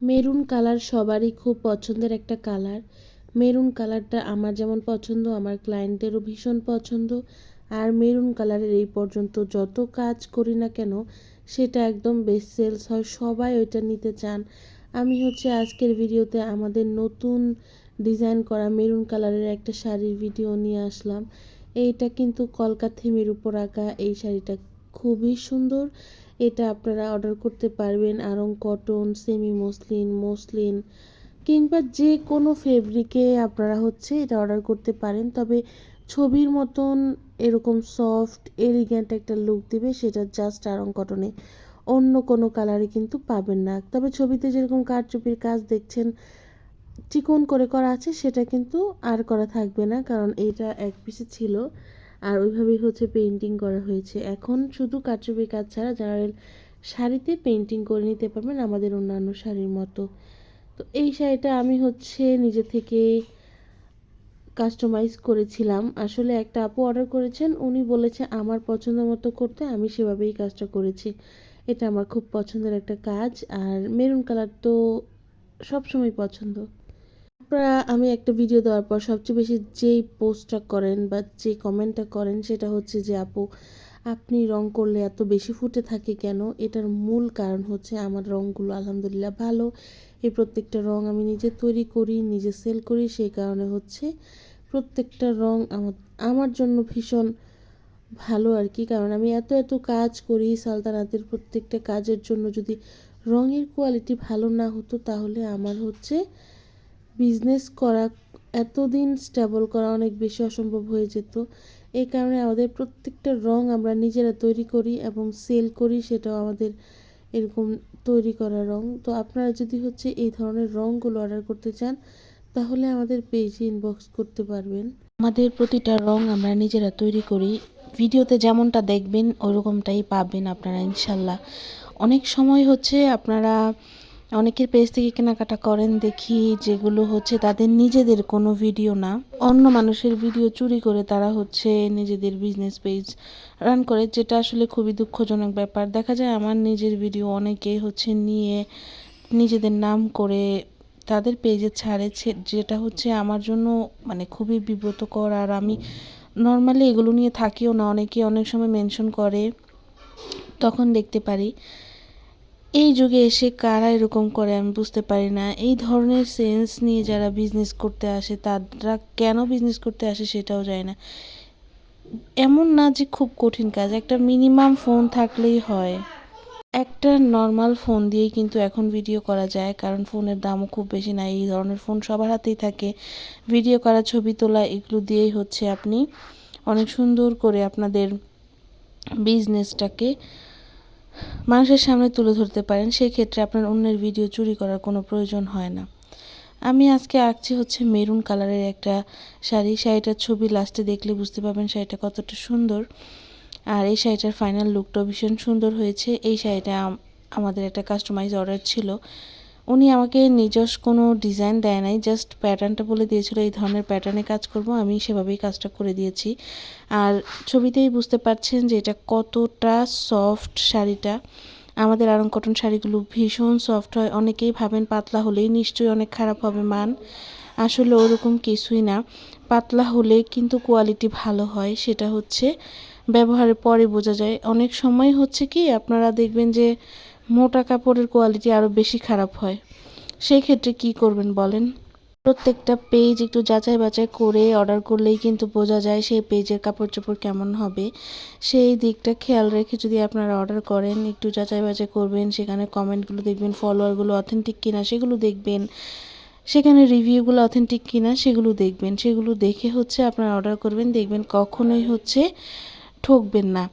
Maroon colour সবারই খুব পছন্দের একটা কালার। মেরুন কালারটা আমার যেমন পছন্দ, আমার ক্লায়েন্টেরও ভীষণ পছন্দ। আর মেরুন কালারের এই পর্যন্ত যত কাজ করি না কেন, সেটা একদম বেস্ট সেলস হয়, সবাই ওইটা নিতে চান। আমি হচ্ছে আজকের ভিডিওতে আমাদের নতুন ডিজাইন করা মেরুন কালারের একটা শাড়ির ভিডিও নিয়ে আসলাম। এইটা কিন্তু কলকা থিমের উপর আঁকা এই শাড়িটা খুবই সুন্দর এটা আপনারা অর্ডার করতে পারবেন। Aarong cotton semi muslin muslin কিংবা যে কোনো ফেব্রিকে আপনারা হচ্ছে এটা অর্ডার করতে পারেন। তবে ছবির মতন এরকম সফট এলিগ্যান্ট একটা লুক দিবে, সেটা জাস্ট আরং কটনে অন্য কোনো কালারে কিন্তু পাবেন না। তবে ছবিতে যেরকম কারচুপির কাজ দেখছেন, চিকন করে করা আছে, সেটা কিন্তু আর করা থাকবে না, কারণ এটা এক পিসে ছিল। আর ওইভাবেই হচ্ছে পেন্টিং করা হয়েছে। এখন শুধু কারচুপি কাজ ছাড়া জেনারেল শাড়িতে পেন্টিং করে নিতে পারবেন আমাদের অন্যান্য শাড়ির মতো। তো এই শাড়িটা আমি হচ্ছে নিজে থেকে কাস্টমাইজ করেছিলাম। আসলে একটা আপু অর্ডার করেছেন, উনি বলেছে আমার পছন্দ মতো করতে আমি সেভাবেই কাজটা করেছি। এটা আমার খুব পছন্দের একটা কাজ। আর মেরুন কালার তো সবসময় পছন্দ। আপনারা, আমি একটা ভিডিও দেওয়ার পর সবচেয়ে বেশি যেই পোস্টটা করেন বা যে কমেন্টটা করেন, সেটা হচ্ছে যে, আপু, আপনি রং করলে এত বেশি ফুটে থাকে কেন? এটার মূল কারণ হচ্ছে আমার রঙগুলো আলহামদুলিল্লাহ ভালো। এই প্রত্যেকটা রং আমি নিজে তৈরি করি, নিজে সেল করি। সেই কারণে হচ্ছে প্রত্যেকটা রং আমার আমার জন্য ভীষণ ভালো আর কি। কারণ আমি এত এত কাজ করি, সালতানাতের প্রত্যেকটা কাজের জন্য যদি রঙের কোয়ালিটি ভালো না হতো, তাহলে আমার হচ্ছে বিজনেস করা, এতদিন স্টেবল করা অনেক বেশি অসম্ভব হয়ে যেত। এই কারণে আমাদের প্রত্যেকটা রং আমরা নিজেরা তৈরি করি এবং সেল করি, সেটাও আমাদের এরকম তৈরি করা রং। তো আপনারা যদি হচ্ছে এই ধরনের রঙগুলো অর্ডার করতে চান, তাহলে আমাদের পেজে ইনবক্স করতে পারবেন। আমাদের প্রতিটা রং আমরা নিজেরা তৈরি করি। ভিডিওতে যেমনটা দেখবেন, ওরকমটাই পাবেন আপনারা, ইনশাল্লাহ। অনেক সময় হচ্ছে আপনারা অনেকের পেজ থেকে কেনাকাটা করেন, দেখি যেগুলো হচ্ছে তাদের নিজেদের কোনো ভিডিও না। অন্য মানুষের ভিডিও চুরি করে তারা হচ্ছে নিজেদের বিজনেস পেজ রান করে, যেটা আসলে খুবই দুঃখজনক ব্যাপার। দেখা যায় আমার নিজের ভিডিও অনেকে হচ্ছে নিয়ে নিজেদের নাম করে তাদের পেজে ছাড়ে যেটা হচ্ছে আমার জন্য মানে খুবই বিব্রতকর। আর আমি নর্মালি এগুলো নিয়ে থাকিও না, অনেকে অনেক সময় মেনশন করে, তখন দেখতে পারি। এই যুগে এসে কারা এরকম করে আমি বুঝতে পারি না। এই ধরনের সেন্স নিয়ে যারা বিজনেস করতে আসে, তারা কেন বিজনেস করতে আসে সেটাও যায় না। এমন না যে খুব কঠিন কাজ, একটা মিনিমাম ফোন থাকলেই হয়। একটা নর্মাল ফোন দিয়েই কিন্তু এখন ভিডিও করা যায়, কারণ ফোনের দামও খুব বেশি না, এই ধরনের ফোন সবার হাতেই থাকে। ভিডিও করা, ছবি তোলা, এগুলো দিয়েই হচ্ছে আপনি অনেক সুন্দর করে আপনাদের বিজনেসটাকে মানুষের সামনে তুলে ধরতে পারেন সেই ক্ষেত্রে আপনার অন্যের ভিডিও চুরি করার কোনো প্রয়োজন হয় না। আমি আজকে আঁকছি হচ্ছে মেরুন কালারের একটা শাড়ি। শাড়িটার ছবি লাস্টে দেখলে বুঝতে পারবেন শাড়িটা কতটা সুন্দর। আর এই শাড়িটার ফাইনাল লুকটাও ভীষণ সুন্দর হয়েছে। এই শাড়িটা আমাদের একটা কাস্টমাইজ অর্ডার ছিল। উনি আমাকে নিজস্ব কোনো ডিজাইন দেয় নাই জাস্ট প্যাটার্নটা বলে দিয়েছিল, এই ধরনের প্যাটার্নে কাজ করব, আমি সেভাবেই কাজটা করে দিয়েছি। আর ছবিতেই বুঝতে পারছেন যে এটা কতটা সফট শাড়িটা। আমাদের আরং কটন শাড়িগুলো ভীষণ সফট হয়, অনেকেই ভাবেন পাতলা হলেই নিশ্চয়ই অনেক খারাপ হবে মান। আসলে ওরকম কিছুই না। পাতলা হলে কিন্তু কোয়ালিটি ভালো হয়, সেটা হচ্ছে ব্যবহারের পরে বোঝা যায়। অনেক সময় হচ্ছে কি, আপনারা দেখবেন যে মোটা কাপড়ের কোয়ালিটি আরও বেশি খারাপ হয়। সেই ক্ষেত্রে কি করবেন বলেন? প্রত্যেকটা পেজ একটু যাচাই বাছাই করে অর্ডার করলেই কিন্তু বোঝা যায় সেই পেজের কাপড় চোপড় কেমন হবে। সেই দিকটা খেয়াল রেখে যদি আপনারা অর্ডার করেন, একটু যাচাই বাছাই করবেন, সেখানে কমেন্টগুলো দেখবেন ফলোয়ারগুলো অথেন্টিক কিনা সেগুলো দেখবেন, সেখানে রিভিউগুলো অথেন্টিক কিনা সেগুলো দেখবেন, সেগুলো দেখে হচ্ছে আপনারা অর্ডার করবেন, দেখবেন কখনোই হচ্ছে ঠকবেন না।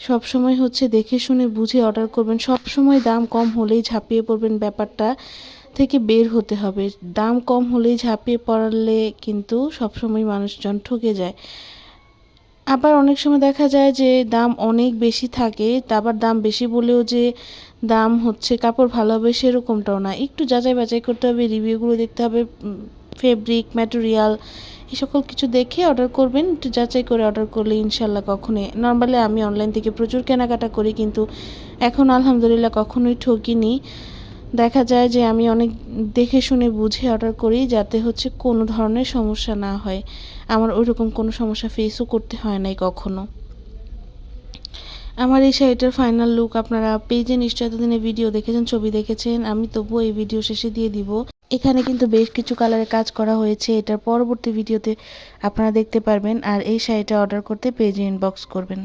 সব সময় হচ্ছে দেখে শুনে বুঝে অর্ডার করবেন। সব সময় দাম কম হলেই ঝাঁপিয়ে পড়বেন ব্যাপারটা থেকে বের হতে হবে। দাম কম হলেই ঝাঁপিয়ে পড়ালে কিন্তু সবসময় মানুষজন ঠকে যায়। আবার অনেক সময় দেখা যায় যে দাম অনেক বেশি থাকে আবার দাম বেশি বলেও যে দাম হচ্ছে কাপড় ভালো হবে সেরকমটাও না। একটু যাচাই বাছাই করতে হবে রিভিউগুলো দেখতে হবে ফেব্রিক ম্যাটেরিয়াল এই সকল কিছু দেখে অর্ডার করবেন, একটু যাচাই করে অর্ডার করলে ইনশাল্লাহ কখনোই নর্মালি আমি অনলাইন থেকে প্রচুর কেনাকাটা করি কিন্তু এখন আলহামদুলিল্লাহ কখনোই ঠকিনি। দেখা যায় যে আমি অনেক দেখে শুনে বুঝে অর্ডার করি যাতে হচ্ছে কোনো ধরনের সমস্যা না হয়। আমার ওইরকম কোনো সমস্যা ফেসও করতে হয় নাই কখনো। আমার এই শাড়িটার ফাইনাল লুক আপনারা পেজে নিশ্চয় এতদিনে ভিডিও দেখেছেন, ছবি দেখেছেন, আমি তবুও এই ভিডিও শেষে দিয়ে দিব। এখানে কিন্তু বেশ কিছু কালারে কাজ করা হয়েছে। এটার পরবর্তী ভিডিওতে আপনারা দেখতে পারবেন। আর এই শাড়িটা অর্ডার করতে পেজে ইনবক্স করবেন।